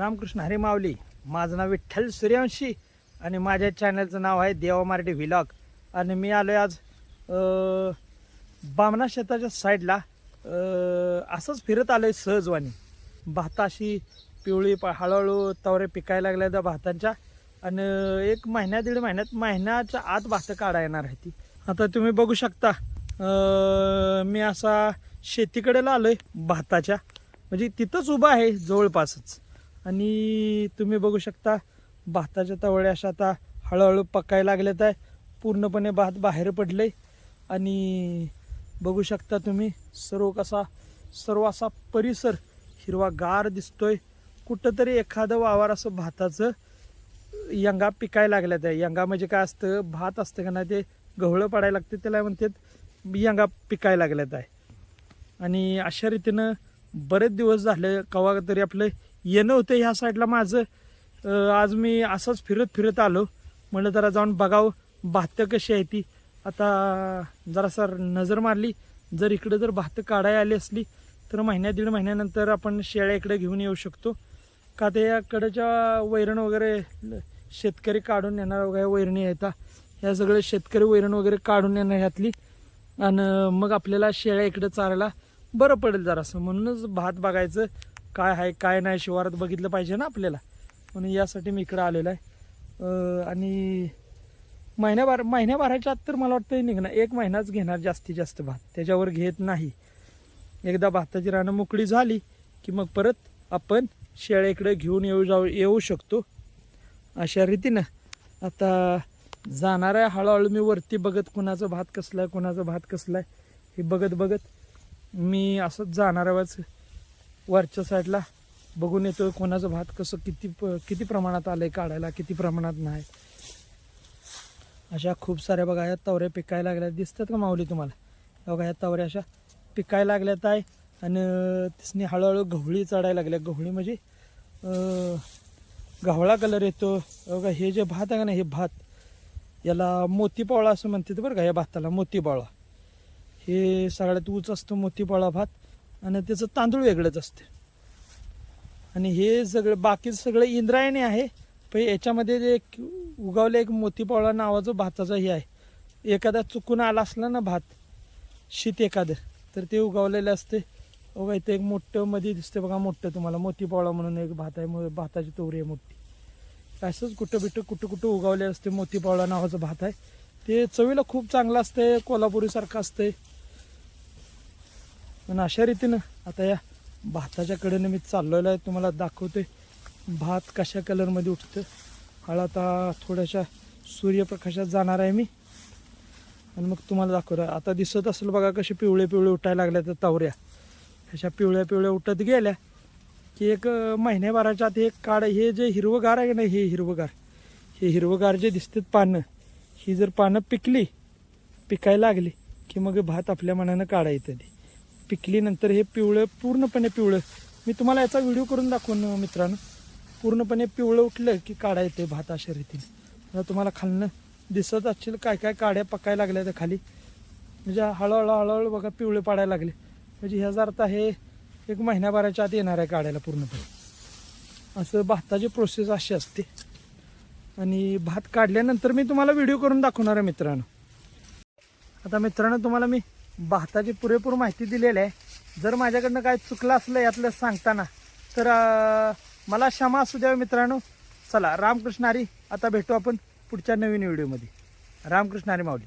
रामकृष्ण हरी माऊली. माझं नाव विठ्ठल सूर्यवंशी आणि माझ्या चॅनलचं नाव आहे देवा मराठी व्हिलॉग. आणि मी आलो आज बामना बामणा शेताच्या साईडला. असंच फिरत आलो आहे सहजवानी भाताशी पिवळी प- हळूहळू तवरे पिकायला लागल्या त्या भातांच्या. आणि एक महिन्या दीड महिन्यात महिन्याच्या आत भातं काढा येणार आहे ती. आता तुम्ही बघू शकता मी असा शेतीकडे आहे भाताच्या. म्हणजे तिथंच उभा आहे जवळपासच. आणि तुम्ही बघू शकता भाताच्या तवळ्या अशा आता हळूहळू पकायला लागल्यात आहे. पूर्णपणे भात बाहेर पडले आणि बघू शकता तुम्ही सर्व कसा सर्व असा परिसर हिरवागार दिसतोय. कुठंतरी एखादं वावर असं भाताचं यंगा पिकायला लागल्यात आहे. यंगा म्हणजे काय असतं भात असतं का नाही ते गवळं पडायला लागते त्याला म्हणतात यंगा पिकायला लागल्यात आहे. आणि अशा रीतीनं बरेच दिवस झाले कवा तरी आपलं येणं होतं ह्या साईडला माझं. आज मी असंच फिरत फिरत आलो. म्हणलं जरा जाऊन बघावं भातं कशी आहे ती. आता जरासा नजर मारली. जर इकडं जर भातं काढायला आली असली तर महिन्या दीड महिन्यानंतर आपण शेळ्या इकडे घेऊन येऊ शकतो. का ते याकडच्या वैरण वगैरे शेतकरी काढून येणार वगैरे वैरणी येतात या सगळे शेतकरी वैरण वगैरे काढून येणार ह्यातली. आणि मग आपल्याला शेळ्या इकडे चारायला बरं पडेल जरासं. म्हणूनच भात बघायचं. काय आहे काय नाही शिवारात बघितलं पाहिजे ना आपल्याला. म्हणून यासाठी मी इकडं आलेलो आहे. आणि महिन्याभर महिन्याभराच्या आत तर मला वाटतं निघणार. एक महिनाच घेणार जास्तीत जास्त भात. त्याच्यावर घेत नाही. एकदा भाताची रानं मोकळी झाली की मग परत आपण शेळ्या इकडे घेऊन येऊ जाऊ येऊ शकतो. अशा रीतीनं आता जाणार आहे हळूहळू मी वरती बघत कुणाचं भात कसलं आहे कुणाचं भात कसलं आहे हे बघत बघत मी असंच जाणार आहे वरच्या साईडला बघून येतो कोणाचं भात कसं किती प- किती प्रमाणात आलंय काढायला किती प्रमाणात नाही. अशा खूप साऱ्या बघा या तवऱ्या पिकायला लागल्या दिसतात का माऊली तुम्हाला? बघा या तवऱ्या अशा पिकायला लागल्यात आहे. आणि तिसनी हळूहळू गवळी चढायला लागल्या गव्हळी म्हणजे अं, कलर येतो. बघा हे जे भात आहे का ना हे भात याला मोतीपावळा असं म्हणतात बरं का या भाताला मोतीपावळा. हे सगळ्यात उच असतो मोतीपावळा भात. आणि त्याचं तांदूळ वेगळंच असते. आणि हे सगळं बाकी सगळं इंद्रायणी आहे. पण याच्यामध्ये जे एक उगावलं एक मोतीपावळा नावाचं भाताचं हे आहे. एखादा चुकून आला असला ना भात शीत एखादं तर ते उगवलेलं असते. बघा इथे एक मोठं मध्ये दिसते बघा मोठं तुम्हाला. मोतीपावळा म्हणून एक भात आहे भाताची तोरी आहे मोठी. असंच कुठं बिटं कुठं कुठं उगवले असते मोतीपावळा नावाचं भात आहे. ते चवीला खूप चांगलं असते कोल्हापुरीसारखं असते. पण अशा रीतीनं आता या भाताच्या कडेनं मी चाललेलो आहे. तुम्हाला दाखवते भात कशा कलरमध्ये उठतं. हळू आता थोड्याशा सूर्यप्रकाशात जाणार आहे मी. आणि मग तुम्हाला दाखवलं आता दिसत असेल बघा कसे पिवळे पिवळे उठायला लागल्या तर तावऱ्या. अशा पिवळ्या पिवळ्या उठत गेल्या. की एक महिन्याभराच्या आत एक काढ हे जे हिरवगार आहे ना हे हिरवगार. हे हिरवंगार जे दिसतात पानं ही जर पानं पिकली पिकायला लागली की मग भात आपल्या मनानं काढायचं ते. पिकलीनंतर हे पिवळं पूर्णपणे पिवळं. मी तुम्हाला याचा व्हिडिओ करून दाखवून मित्रांनो. पूर्णपणे पिवळं उठलं की काढा येते भात अशा रीतीने. आता तुम्हाला खालनं दिसत असतील काय काय काड्या पकायला लागल्या त्या खाली. म्हणजे हळूहळू हळूहळू बघा पिवळे पाडायला लागले. म्हणजे ह्याचा अर्थ हे एक महिन्याभराच्या आत येणार आहे काढायला पूर्णपणे. असं भाताची प्रोसेस अशी असते. आणि भात काढल्यानंतर मी तुम्हाला व्हिडिओ करून दाखवणार आहे मित्रांनो. आता मित्रांनो तुम्हाला मी भाताची पुरेपूर माहिती दिलेली आहे. जर माझ्याकडनं काय चुकलं असलं यातलं सांगताना तर मला क्षमा असू द्यावे मित्रांनो. चला रामकृष्ण हरी आता भेटू आपण पुढच्या नवीन व्हिडिओमध्ये. रामकृष्ण हरी माऊली.